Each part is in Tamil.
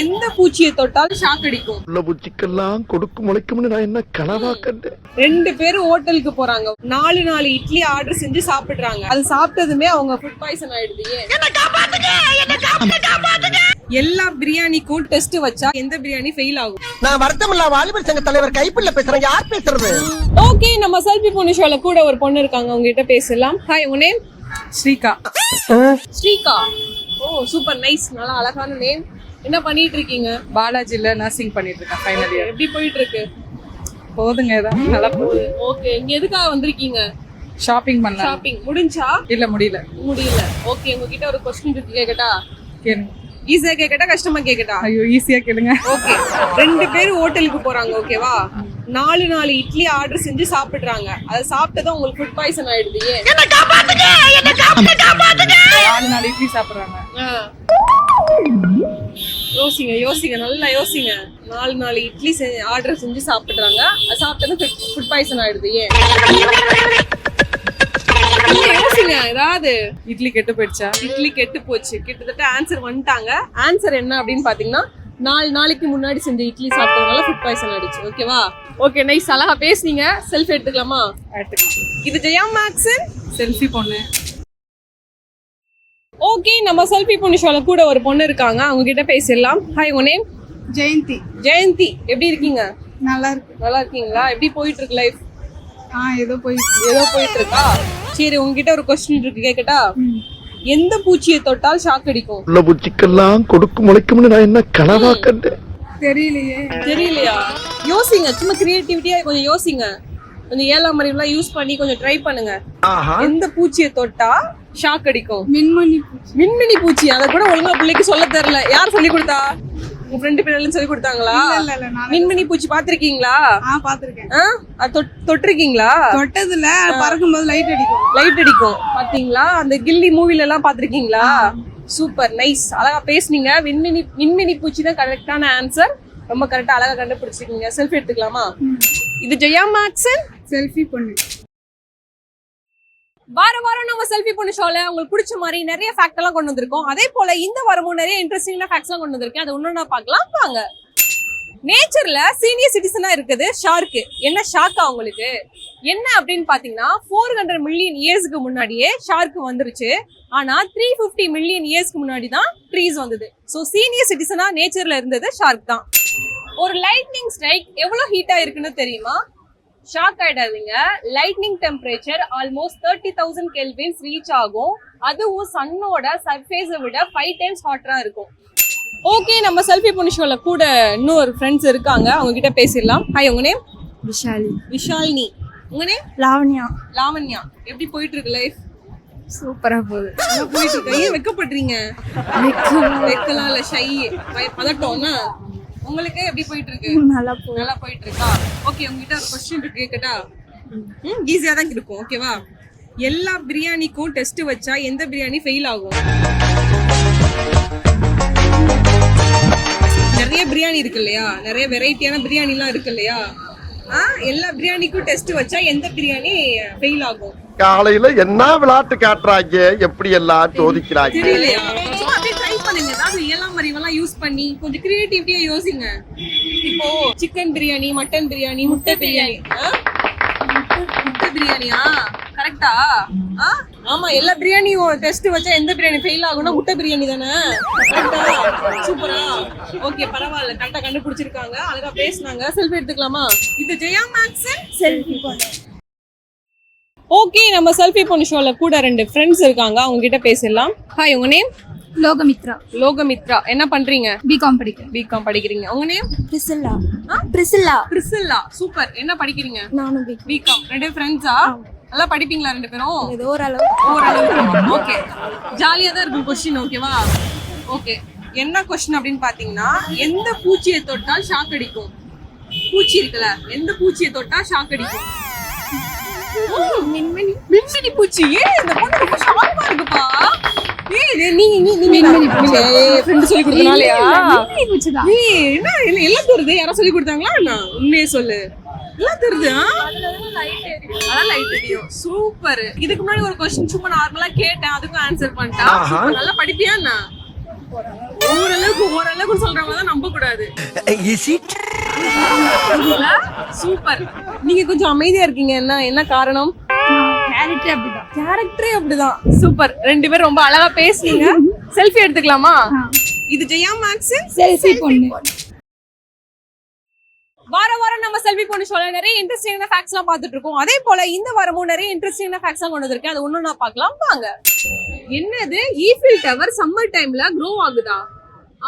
எந்த பூச்சியை தொட்டால் ஷாக் அடிக்கும். உள்ள பூச்சிக்கெல்லாம் கொடுக்கு முளைக்கும்னு நான் என்ன கனவா கண்டேன்? ரெண்டு பேரும் ஹோட்டலுக்கு போறாங்க. நாலு நாலு இட்லி ஆர்டர் செஞ்சு சாப்பிடுறாங்க. அது சாப்பிட்டதுமே அவங்க ஃபுட் பாய்சன் ஆயிடுது. எல்லா பிரியாணிக்கும் டெஸ்ட் வச்சா எந்த பிரியாணி ஃபெயில் ஆகும்? நான் வருத்தமில்லா வாலிபர் சங்க தலைவர் கைப்பிள்ள பேசுறேன் யார் பேசுறது? ஓகே நம்ம செல்ஃபி பொண்ணு ஷோல கூட ஒரு பொண்ணு இருக்காங்க. அவங்க கிட்ட பேசலாம். ஹாய் உங்க name Shrika. Shrika. Oh super nice நல்லா அழகான நேம் என்ன பண்ணிட்டு இருக்கீங்க பாலாஜில நர்சிங் பண்ணிட்டு இருக்கேன் ஃபைனல் இயர் எப்படி போயிட்டு இருக்கு போதுங்க ஏதாவது நல்லா போகுது. ஓகே இங்க எதுக்காக வந்திருக்கீங்க? ஷாப்பிங் பண்ணலாம் ஷாப்பிங் முடிஞ்சா? இல்ல முடியல. முடியல. ஓகே உங்ககிட்ட ஒரு கொஸ்டின் இருக்கு கேக்கட்டா? கேளுங்க. ஈஸியா கேக்கட்டா கஷ்டமா கேக்கட்டா? ஐயோ ஈஸியா கேளுங்க. ஓகே ரெண்டு பேரும் ஹோட்டலுக்கு போறாங்க ஓகேவா நாலு நாலு இட்லி ஆர்டர் செஞ்சு சாப்பிடுறாங்க. அதை சாப்பிட்டதும் உங்களுக்கு ஃபுட் பாய்சன் ஆயிடுது நாலு நாலு இட்லி சாப்பிடுறாங்க. ஆ. யோசிங்க யோசிங்க நல்லா யோசிங்க. நாலு நாலு இட்லி ஆர்டர் செஞ்சு சாப்பிடுறாங்க அது சாப்பிட்டதும் ஃபுட் பாய்சன் ஆயிடுது ஏன்? யோசிங்க ஏதாவது. இட்லி கெட்டு போயிடுச்சா? இட்லி கெட்டு போச்சு. கிட்டத்தட்ட ஆன்சர் வந்துட்டாங்க. ஆன்சர் என்ன அப்படின்னு பாத்தீங்கன்னா நாலு நாளைக்கு முன்னாடி செஞ்ச இட்லி சாப்பிட்டதுனால ஃபுட் பாய்சன் ஆயிடுச்சு. ஓகேவா ஓகே நைஸ் அழகா பேசுனீங்க. செல்ஃபி எடுத்துக்கலாமா? எடுத்துக்கலாம். இது ஜெயா மேக்ஸன்? செல்ஃபி பொண்ணு ஓகே நம்ம செல்ஃபி பொண்ணு ஷோல கூட ஒரு பொண்ணு இருக்காங்க. அவங்க கிட்ட பேசிடலாம். ஹாய் உங்க நேம் ஜெயந்தி. ஜெயந்தி. எப்படி இருக்கீங்க? நல்லா இருக்கு. நல்லா இருக்கீங்களா? எப்படி போயிட்டு இருக்கு லைஃப் ஆ ஏதோ போய் ஏதோ போயிட்டு இருக்கா? சரி உங்ககிட்ட ஒரு கொஸ்டின் இருக்கு கேக்கட்டா? எந்த பூச்சியை தொட்டால் ஷாக் அடிக்கும்? உள்ள பூச்சிக்கெல்லாம் கொடுக்கு முளைக்கும்னு நான் என்ன கனவா கண்டேன்? தெரியலையே. தெரியலையா? யோசிங்க சும்மா கிரியேட்டிவிட்டியா கொஞ்சம் யோசிங்க. கொஞ்சம் ஏழாம் அறிவுலாம் யூஸ் பண்ணி கொஞ்சம் ட்ரை பண்ணுங்க. எந்த பூச்சியை தொட்டா ஷாக் அடிக்கும். மின்மணி மின்மினி பூச்சி. அதை கூட ஒழுங்கா பிள்ளைக்கு சொல்ல தெரியல. யார் சொல்லி கொடுத்தா? உங்க ஃப்ரெண்டு பேரெல்லாம் சொல்லி கொடுத்தாங்களா? மின்மினி பூச்சி பாத்திருக்கீங்களா பாத்திருக்கேன் தொட்டிருக்கீங்களா? தொட்டதுல பறக்கும் போது லைட் அடிக்கும். லைட் அடிக்கும். பாத்தீங்களா அந்த கில்லி மூவில எல்லாம் பாத்திருக்கீங்களா சூப்பர் நைஸ் அழகா பேசுனீங்க. விண்மினி விண்மினி பூச்சி தான் கரெக்டான ஆன்சர் ரொம்ப கரெக்டா அழகா கண்டுபிடிச்சிருக்கீங்க. செல்ஃபி எடுத்துக்கலாமா? இது ஜெயா மேக்சன் செல்ஃபி பொண்ணு. வார வாரம் நம்ம செல்ஃபி பண்ண ஷோல உங்களுக்கு பிடிச்ச மாதிரி நிறைய ஃபேக்ட் எல்லாம் கொண்டு வந்திருக்கோம். அதே போல இந்த வாரமும் நிறைய இன்ட்ரெஸ்டிங்கான ஃபேக்ட்ஸ் எல்லாம் கொண்டு வந்திருக்கேன். அது ஒண்ணு பார்க்கலாம். வாங்க. நேச்சர்ல சீனியர் சிட்டிசனா இருக்குது ஷார்க்கு என்ன ஷாக்கா உங்களுக்கு? என்ன அப்படின்னு பாத்தீங்கன்னா ஃபோர் ஹண்ட்ரட் மில்லியன் இயர்ஸ்க்கு முன்னாடியே ஷார்க் வந்துருச்சு. ஆனா த்ரீ ஃபிஃப்டி மில்லியன் இயர்ஸ்க்கு முன்னாடி தான் ட்ரீஸ் வந்தது. ஸோ சீனியர் சிட்டிசனா நேச்சர்ல இருந்தது ஷார்க் தான். ஒரு லைட்னிங் ஸ்ட்ரைக் எவ்வளவு ஹீட்டா இருக்குன்னு தெரியுமா? Shock ஆயிடாதீங்க. Lightning temperature almost thirty thousand kelvins reach ஆகும். அதுவும் சன்னோட சர்ஃபேஸை விட ஃபைவ் டைம்ஸ் ஹாட்டரா இருக்கும். ஓகே நம்ம செல்ஃபி பொண்ணு ஷோல கூட இன்னும் ஒரு ஃப்ரெண்ட்ஸ் இருக்காங்க. அவங்க கிட்ட பேசிடலாம். ஹாய் உங்க நேம் விஷாலி. விஷாலினி. உங்க நேம் லாவண்யா. லாவண்யா. எப்படி போயிட்டு இருக்கு லைஃப் சூப்பரா போகுது. போயிட்டு இருக்கு ஏன் வெக்கப்படுறீங்க? வெக்கலாம் இல்ல ஷை பதட்டம்னா உங்களுக்கு எப்படி போயிட்டு இருக்கு நல்லா நல்லா போயிட்டு இருக்கா ஓகே உங்ககிட்ட ஒரு கொஸ்டின் இருக்கு கேக்கட்டா ம். ஈஸியா தான் இருக்கும் ஓகேவா எல்லா பிரியாணிக்கும் டெஸ்ட் வச்சா எந்த பிரியாணி ஃபெயில் ஆகும்? நிறைய பிரியாணி இருக்கு இல்லையா? நிறைய வெரைட்டியான பிரியாணிலாம் இருக்கு இல்லையா? ஆ எல்லா பிரியாணிக்கும் டெஸ்ட் வச்சா எந்த பிரியாணி ஃபெயில் ஆகும்? காலையில என்ன விளையாட்டு காட்டுறாங்க? எப்படி எல்லாம் சோதிக்கிறாங்க? பண்ணுங்க ஏதாவது ஏழாம் அறிவெல்லாம் யூஸ் பண்ணி கொஞ்சம் கிரியேட்டிவிட்டியா யோசிங்க. இப்போ சிக்கன் பிரியாணி மட்டன் பிரியாணி முட்டை பிரியாணி? முட்டை பிரியாணியா? கரெக்டா ஆமா எல்லா பிரியாணியும் டெஸ்ட் வச்சா எந்த பிரியாணி ஃபெயில் ஆகும்னா முட்டை பிரியாணி தானே? சூப்பரா ஓகே பரவாயில்ல. கரெக்டா கண்டுபிடிச்சிருக்காங்க. அழகா பேசுனாங்க. செல்ஃபி எடுத்துக்கலாமா? இது ஜெயா மேக்ஸன் செல்ஃபி ஓகே நம்ம செல்ஃபி பொண்ணு ஷோல கூட ரெண்டு ஃப்ரெண்ட்ஸ் இருக்காங்க. அவங்க கிட்ட பேசிடலாம். ஹாய் உங்க நேம் லோகமித்ரா. லோகமித்ரா. என்ன பண்றீங்க? பிகாம் படிக்கிறேன். பிகாம் படிக்கிறீங்க. உங்க name? Priscilla. Priscilla. Priscilla. Super. என்ன படிக்கிறீங்க? நானும் பிகாம் பிகாம் ரெண்டு ஃப்ரெண்ட்ஸா நல்லா படிப்பீங்களா ரெண்டு பேரும்? ஏதோ ஓரளவு ஓரளவுக்கு. ஓகே ஜாலியா தான் இருக்கும் கொஸ்டின் ஓகேவா ஓகே என்ன கொஸ்டின் அப்படின்னு பாத்தீங்கன்னா எந்த பூச்சியை தொட்டால் ஷாக் அடிக்கும்? பூச்சி இருக்குல்ல எந்த பூச்சியை தொட்டா ஷாக் அடிக்கும்? மின்மினி. மின்மினி பூச்சி. ஏன் இந்த பொண்ணு ரொம்ப ஷார்ப்பா இருக்குப்பா. எல்லாம் தெரியுது யாரோ சொல்லி கொடுத்தாங்களா? என்ன? உண்மையே சொல்லு. எல்லாம் தெரியுது? அதான் லைட் எரியும் சூப்பர் இதுக்கு முன்னாடி ஒரு கொஸ்டின் சும்மா நார்மலா கேட்டேன். அதுக்கும் ஆன்சர் பண்ணிட்டா. நல்லா படிப்பியா என்ன? ஓரளவுக்கு ஓரளவுக்கு சொல்றவங்க தான் நம்ப கூடாது சூப்பர் நீங்க கொஞ்சம் அமைதியா இருக்கீங்க. என்ன என்ன காரணம்? கேரக்டர் அப்படிதான். கேரக்டரே அப்படிதான். சூப்பர் ரெண்டு பேரும் ரொம்ப அழகா பேசுனீங்க. செல்ஃபி எடுத்துக்கலாமா? இது ஜெயா மேக்ஸ். செல்ஃபி பொண்ணு. வார வாரம் நம்ம செல்வி பொண்ணு ஷோல நிறைய இன்ட்ரெஸ்டிங்கான ஃபேக்ட்ஸ் எல்லாம் பார்த்துட்டு இருக்கோம். அதே போல இந்த வாரமும் நிறைய இன்ட்ரெஸ்டிங்கான ஃபேக்ட்ஸ் எல்லாம் கொண்டு வந்திருக்கேன். அது ஒண்ணு நான் பார்க்கலாம். வாங்க. என்னது? ஈஃபில் டவர் சம்மர் டைம்ல க்ரோ ஆகுதா?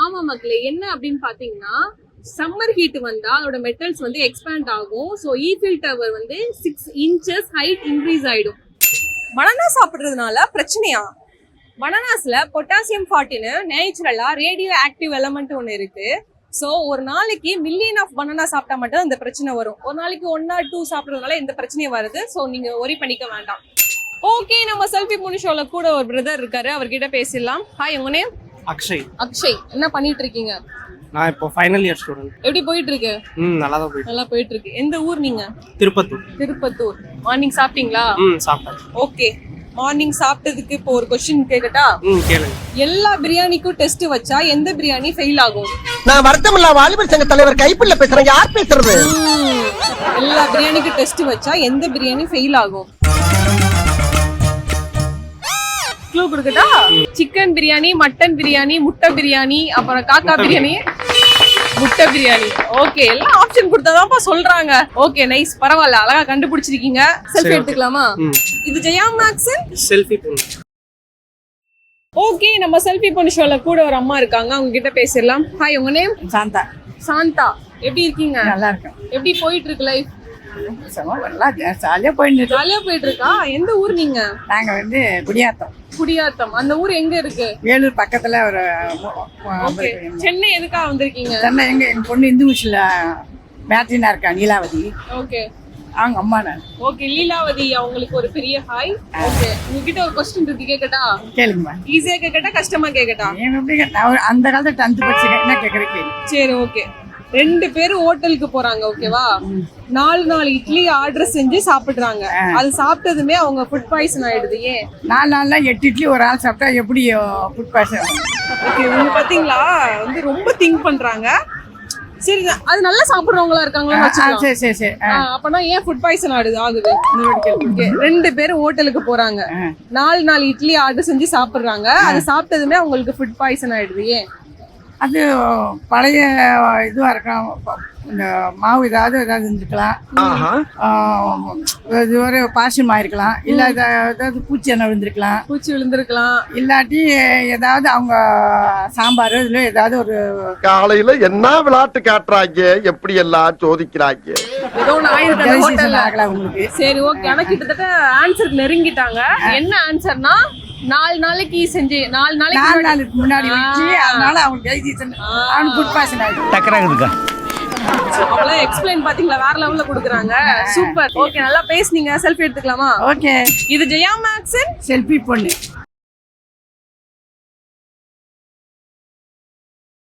ஆமா மக்களே என்ன அப்படின்னு பாத்தீங்கன்னா சம்மர் ஹீட் வந்தா அதோட மெட்டல்ஸ் வந்து எக்ஸ்பேண்ட் ஆகும். ஸோ ஈஃபில் டவர் வந்து சிக்ஸ் இன்ச்சஸ் ஹைட் இன்க்ரீஸ் ஆயிடும். பனானா சாப்பிடுறதுனால பிரச்சனையா? பனானாஸ்ல பொட்டாசியம் ஃபார்ட்டின்னு நேச்சுரலா ரேடியோ ஆக்டிவ் எலமெண்ட் ஒன்று இருக்கு. ஸோ ஒரு நாளைக்கு மில்லியன் ஆஃப் பனானா சாப்பிட்டா மட்டும் இந்த பிரச்சனை வரும். ஒரு நாளைக்கு ஒன் ஆர் டூ சாப்பிட்றதுனால எந்த பிரச்சனையும் வருது. ஸோ நீங்க ஒரி பண்ணிக்க வேண்டாம். ஓகே நம்ம செல்ஃபி மூணு ஷோல கூட ஒரு பிரதர் இருக்காரு. அவர்கிட்ட பேசிடலாம். ஹாய் உங்க நேம் அக்ஷய். அக்ஷய் என்ன பண்ணிட்டு இருக்கீங்க? நான் இப்போ ஃபைனல் இயர் ஸ்டூடெண்ட் எப்படி போயிட்டு இருக்கு? ம் நல்லா தான் போயிட்டு நல்லா போயிட்டு இருக்கு. எந்த ஊர் நீங்க? திருப்பத்தூர். திருப்பத்தூர். மார்னிங் சாப்பிட்டீங்களா? ம் சாப்பிட்டேன். ஓகே மார்னிங் சாப்பிட்டதுக்கு இப்போ ஒரு கொஸ்டின் கேட்கட்டா ம் கேளுங்க. எல்லா பிரியாணிக்கும் டெஸ்ட் வச்சா எந்த பிரியாணி ஃபெயில் ஆகும்? நான் வருத்தமில்லா வாலிபர் சங்க தலைவர் கைப்புள்ள பேசுறேன். யார் பேசுறது? எல்லா பிரியாணிக்கும் டெஸ்ட் வச்சா எந்த பிரியாணி ஃபெயில் ஆகும்? க்ளூ கொடுக்கட்டா? சிக்கன் பிரியாணி மட்டன் பிரியாணி முட்டை பிரியாணி அப்புறம் காக்கா பிரியாணி. முட்டை பிரியாணி. ஓகே எல்லாம் ஆப்ஷன் கொடுத்தாதான்ப்பா சொல்றாங்க. ஓகே நைஸ் பரவாயில்ல அழகா கண்டுபிடிச்சிருக்கீங்க. செல்ஃபி. எடுத்துக்கலாமா? இது ஜெயா மேக்ஸ் செல்ஃபி ஓகே நம்ம செல்ஃபி பொண்ணு ஷோல கூட ஒரு அம்மா இருக்காங்க. அவங்க கிட்ட பேசிடலாம். ஹாய் உங்க நேம் சாந்தா. சாந்தா. எப்படி இருக்கீங்க? நல்லா இருக்கும் எப்படி போயிட்டு இருக்கு லைஃப் ஜாலியாக போயிட்டு. ஜாலியா போயிட்டு இருக்கா? எந்த ஊர் நீங்க? நாங்க வந்து குடியாத்தம். குடியாத்தம். அந்த ஊர் எங்க இருக்கு? வேலூர் பக்கத்துல ஒரு சென்னை எதுக்கா வந்திருக்கீங்க? சென்னை எங்க எங்க பொண்ணு இந்து விஷயில் மேட்ரினா இருக்கா நீலாவதி ஓகே அவங்க அம்மா நான் ஓகே லீலாவதி அவங்களுக்கு ஒரு பெரிய ஹாய் ஓகே உங்ககிட்ட ஒரு கொஸ்டின் இருக்கு கேக்கட்டா? கேளுங்கம்மா. ஈஸியா கேக்கட்டா கஷ்டமா கேக்கட்டா? ஏன் எப்படி? நான் அந்த காலத்துல டென்த்து படிச்சிருக்கேன் என்ன கேள்வி சரி ஓகே ரெண்டு பேரும் ஹோட்டலுக்கு போறாங்க ஓகேவா? நாலு நாலு இட்லி ஆர்டர் செஞ்சு சாப்பிடுறாங்க. அது சாப்பிட்டதுமே அவங்க ஃபுட் பாய்சன் ஆயிடுது ஏன்? நாலு நாளில் எட்டு இட்லி ஒரு ஆள் சாப்பிட்டா எப்படி ஃபுட் பாய்சன் ஓகே இவங்க பாத்தீங்களா? வந்து ரொம்ப திங்க் பண்றாங்க. சரி அது நல்லா சாப்பிடுறவங்களா இருக்காங்களா சரி சரி சரி. அப்பனா ஏன் ஃபுட் பாய்சன் ஆகுது ஆகுது? ரெண்டு பேரும் ஹோட்டலுக்கு போறாங்க. நாலு நாலு இட்லி ஆர்டர் செஞ்சு சாப்பிடுறாங்க. அது சாப்பிட்டதுமே அவங்களுக்கு ஃபுட் பாய்சன் ஆயிடுது ஏன்? அது பழைய இதுவாக இருக்கும் இந்த மாவு ஏதாவது ஏதாவது இருந்துக்கலாம். இது ஒரு பாசமாக இருக்கலாம். இல்லை ஏதாவது பூச்சி எண்ணெய் விழுந்திருக்கலாம். பூச்சி விழுந்திருக்கலாம். இல்லாட்டி ஏதாவது அவங்க சாம்பார் இதில் ஏதாவது ஒரு காலையில என்ன விளையாட்டு காட்டுறாங்க? எப்படி எல்லாம் சோதிக்கிறாங்க? உங்களுக்கு. சரி ஓகே ஆனா கிட்டத்தட்ட ஆன்சருக்கு நெருங்கிட்டாங்க. என்ன ஆன்சர்னா நாலு நாளைக்கு செஞ்சு நாலு நாளைக்கு நாலு முன்னாடி- நாளுக்கு முன்னாடி வச்சு. அதனால அவங்க ஜெயசீசன் அவனுக்கு ஃபுட் பாய்சன் ஆகிடும் அவ்வளவு எக்ஸ்பிளைன் பாத்தீங்களா? வேற லெவல்ல கொடுக்குறாங்க. சூப்பர் ஓகே நல்லா பேசுனீங்க. செல்ஃபி எடுத்துக்கலாமா? ஓகே இது ஜெயா மேக்ஸன்? செல்ஃபி பொண்ணு.